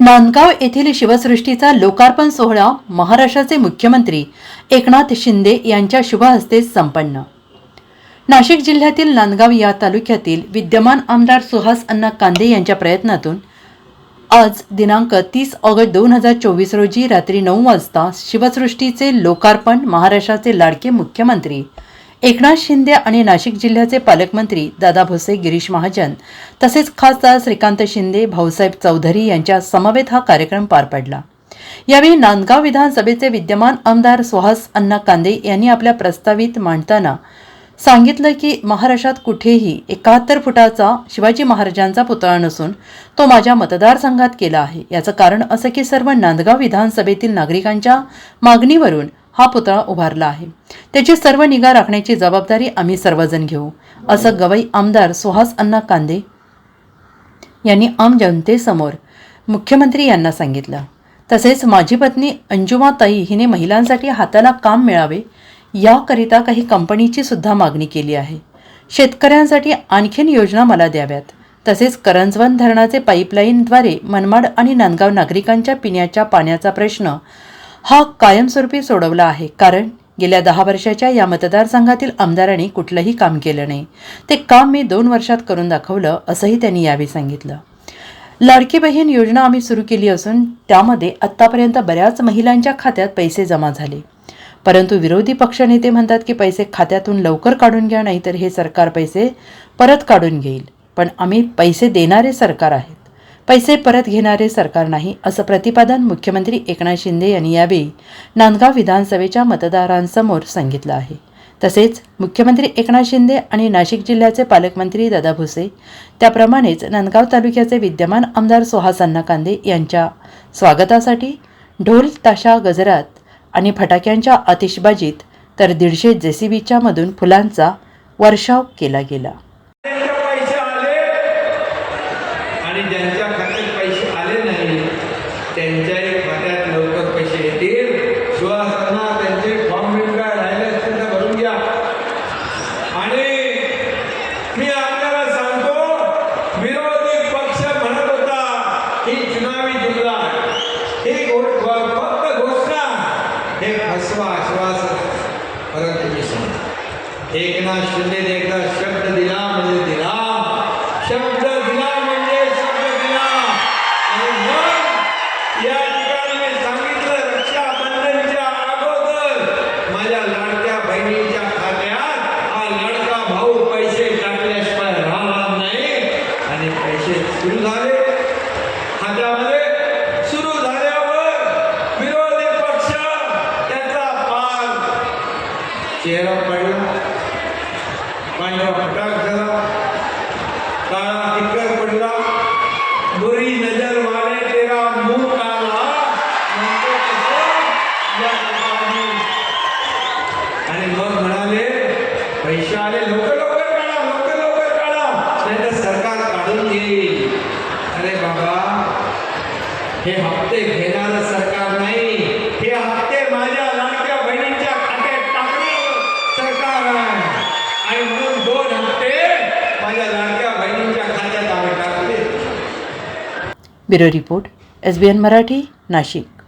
नांदगाव येथील शिवसृष्टीचा लोकार्पण सोहळा महाराष्ट्राचे मुख्यमंत्री एकनाथ शिंदे यांच्या शुभहस्ते संपन्न. नाशिक जिल्ह्यातील नांदगाव या तालुक्यातील विद्यमान आमदार सुहास अण्णा कांदे यांच्या प्रयत्नातून आज दिनांक तीस ऑगस्ट दोन हजार चोवीस रोजी रात्री नऊ वाजता शिवसृष्टीचे लोकार्पण महाराष्ट्राचे लाडके मुख्यमंत्री एकनाथ शिंदे आणि नाशिक जिल्ह्याचे पालकमंत्री दादा भुसे गिरीश महाजन तसेच खासदार श्रीकांत शिंदे भाऊसाहेब चौधरी यांच्या समवेत हा कार्यक्रम पार पडला. यावेळी नांदगाव विधानसभेचे विद्यमान आमदार सुहास अण्णा कांदे यांनी आपल्या प्रस्तावित मांडताना सांगितलं की महाराष्ट्रात कुठेही एकाहत्तर फुटाचा शिवाजी महाराजांचा पुतळा नसून तो माझ्या मतदारसंघात केला आहे. याचं कारण असं की सर्व नांदगाव विधानसभेतील नागरिकांच्या मागणीवरून हा पुतळा उभारला आहे. त्याची सर्व निगा राखण्याची जबाबदारी आम्ही सर्वजण घेऊ असं गवई आमदार सुहास अण्णा कांदे यांनी आम जनतेसमोर मुख्यमंत्री यांना सांगितलं. तसेच माझी पत्नी अंजुमा ताई हिने महिलांसाठी हाताला काम मिळावे याकरिता काही कंपनीची सुद्धा मागणी केली आहे. शेतकऱ्यांसाठी आणखीन योजना मला द्याव्यात. तसेच करंजवन धरणाचे पाईपलाईनद्वारे मनमाड आणि नांदगाव नागरिकांच्या पिण्याच्या पाण्याचा प्रश्न हा कायमस्वरूपी सोडवला आहे. कारण गेल्या दहा वर्षाच्या या मतदारसंघातील आमदारांनी कुठलंही काम केलं नाही. ते काम मी दोन वर्षात करून दाखवलं असंही त्यांनी यावेळी सांगितलं. लाडकी बहीण योजना आम्ही सुरू केली असून त्यामध्ये आत्तापर्यंत बऱ्याच महिलांच्या खात्यात पैसे जमा झाले. परंतु विरोधी पक्षनेते म्हणतात की पैसे खात्यातून लवकर काढून घ्या नाहीतर हे सरकार पैसे परत काढून घेईल. पण आम्ही पैसे देणारे सरकार आहेत. पैसे परत घेणारे सरकार नाही असं प्रतिपादन मुख्यमंत्री एकनाथ शिंदे यांनी यावेळी नांदगाव विधानसभेच्या मतदारांसमोर सांगितलं आहे. तसेच मुख्यमंत्री एकनाथ शिंदे आणि नाशिक जिल्ह्याचे पालकमंत्री दादा भुसे त्याप्रमाणेच नांदगाव तालुक्याचे विद्यमान आमदार सुहास अण्णा कांदे यांच्या स्वागतासाठी ढोल ताशा गजरात आणि फटाक्यांच्या आतिषबाजीत तर दीडशे जेसीबीच्या मधून फुलांचा वर्षाव केला गेला त्यांचे पैसे आले आणि ज्यांच्या खात्यात पैसे आले नाही त्यांच्याही खात्यात लवकर पैसे येतील? सुहासांना त्यांचे फॉर्म बिम काय राहिले असतील तर भरून घ्या. आणि मी आपल्याला सांगतो विरोधी पक्ष म्हणत होता ही चुनावी जुमला ही फक्त घोषणा हे फसवा आश्वासन. परंतु तुम्ही एकनाथ शिंदे एकदा शब्द चेहरा पडला पांढरा फटाक झाला. काळा टिक्कर पडला. बुरी नजर वाले तेरा मुंह काला आणि मग म्हणाले पैसे आले लवकर लवकर काढा लवकर लवकर काढा नाही तर सरकार काढून घेईल अरे बाबा हे हप्ते घेणार सरकार नाही. हे हप्ते माझ्या लाडक्या बहिणींच्या खात्यात टाकणारं सरकार आहे. आणि म्हणून दोन हप्ते माझ्या लाडक्या बहिणींच्या खात्यात आम्ही टाकले. Bureau report S B N Marathi Nashik.